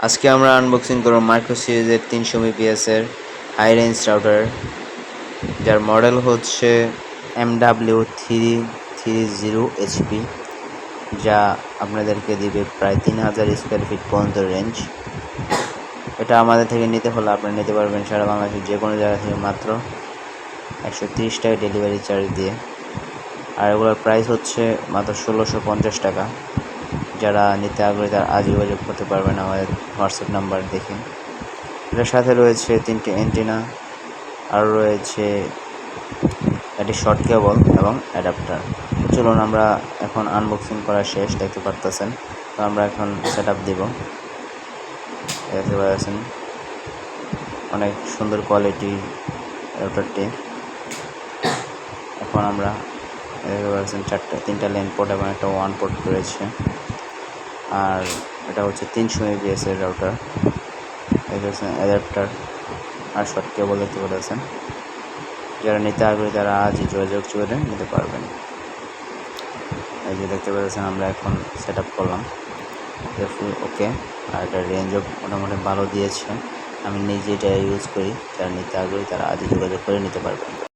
আজকে আমরা আনবক্সিং করব মাইক্রো সিরিজের তিনশো এর হাই রেঞ্জ রাউটার যার মডেল হচ্ছে M W three three zero HP যা আপনাদেরকে দিবে প্রায় তিন হাজার স্কোয়ার ফিট পর্যন্ত রেঞ্জ এটা আমাদের থেকে নিতে হলে আপনারা নিতে পারবেন সারা বাংলাদেশের যে কোনো জায়গা থেকে মাত্র একশো তিরিশ টাকা ডেলিভারি চার্জ দিয়ে। আর এগুলোর প্রাইস হচ্ছে মাত্র ষোলোশো পঞ্চাশ টাকা। যারা নিতে আগ্রহী তারা আজ যোগাযোগ করতে পারবেন আমাদের হোয়াটসঅ্যাপ নাম্বার দেখে। এটার সাথে রয়েছে তিনটি অ্যান্টিনা আর রয়েছে একটি শর্ট কেবল এবং অ্যাডাপ্টার চলুন আমরা এখন আনবক্সিং করা শেষ, দেখতে পারতেছেন। তো আমরা এখন সেট আপ দিব। দেখতে পাচ্ছেন, অনেক সুন্দর কোয়ালিটি রাউটারটি এখন আমরা দেখতে পাচ্ছেন চারটা, তিনটা লেন পোর্ট এবং একটা ওয়ান পোর্ট রয়েছে। আর এটা হচ্ছে তিনশো এবিএস এর রাউটার অ্যাডাপ্টার আর শর্ট কেবল দেখতে পাচ্ছেন। যারা নিতে আগ্রহী, তারা আজই যোগাযোগ করে নিতে পারবেন। এই যে দেখতে পাচ্ছেন, আমরা এখন সেট আপ করলাম ফুল ওকে আর এটা রেঞ্জও মোটামুটি ভালো দিয়েছে। আমি নিজে এটা ইউজ করি। যারা নিতে আগ্রহী, তারা আজই যোগাযোগ করে নিতে পারবেন।